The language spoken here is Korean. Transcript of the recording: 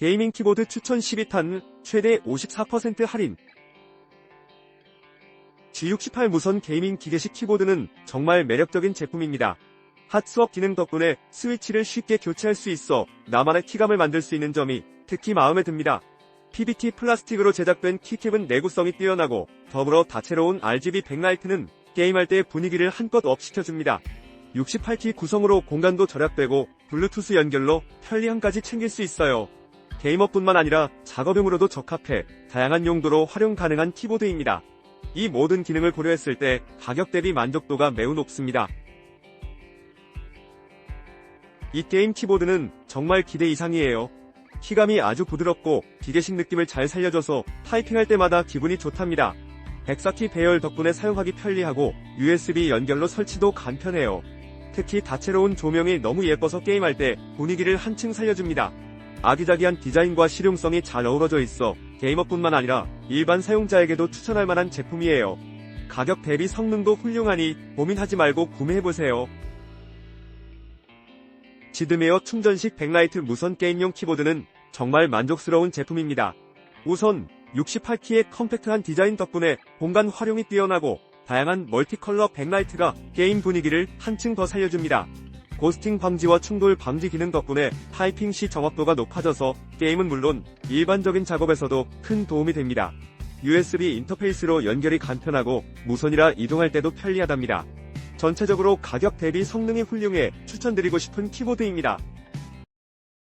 게이밍 키보드 추천 12탄 최대 54% 할인. G68 무선 게이밍 기계식 키보드는 정말 매력적인 제품입니다. 핫스왑 기능 덕분에 스위치를 쉽게 교체할 수 있어 나만의 키감을 만들 수 있는 점이 특히 마음에 듭니다. PBT 플라스틱으로 제작된 키캡은 내구성이 뛰어나고 더불어 다채로운 RGB 백라이트는 게임할 때 분위기를 한껏 업시켜줍니다. 68키 구성으로 공간도 절약되고 블루투스 연결로 편리함까지 챙길 수 있어요. 게이머뿐만 아니라 작업용으로도 적합해 다양한 용도로 활용 가능한 키보드입니다. 이 모든 기능을 고려했을 때 가격 대비 만족도가 매우 높습니다. 이 게임 키보드는 정말 기대 이상이에요. 키감이 아주 부드럽고 기계식 느낌을 잘 살려줘서 타이핑할 때마다 기분이 좋답니다. 104키 배열 덕분에 사용하기 편리하고 USB 연결로 설치도 간편해요. 특히 다채로운 조명이 너무 예뻐서 게임할 때 분위기를 한층 살려줍니다. 아기자기한 디자인과 실용성이 잘 어우러져 있어 게이머뿐만 아니라 일반 사용자에게도 추천할 만한 제품이에요. 가격 대비 성능도 훌륭하니 고민하지 말고 구매해보세요. 지드메어 충전식 백라이트 무선 게임용 키보드는 정말 만족스러운 제품입니다. 우선 68키의 컴팩트한 디자인 덕분에 공간 활용이 뛰어나고 다양한 멀티컬러 백라이트가 게임 분위기를 한층 더 살려줍니다. 고스팅 방지와 충돌 방지 기능 덕분에 타이핑 시 정확도가 높아져서 게임은 물론 일반적인 작업에서도 큰 도움이 됩니다. USB 인터페이스로 연결이 간편하고 무선이라 이동할 때도 편리하답니다. 전체적으로 가격 대비 성능이 훌륭해 추천드리고 싶은 키보드입니다.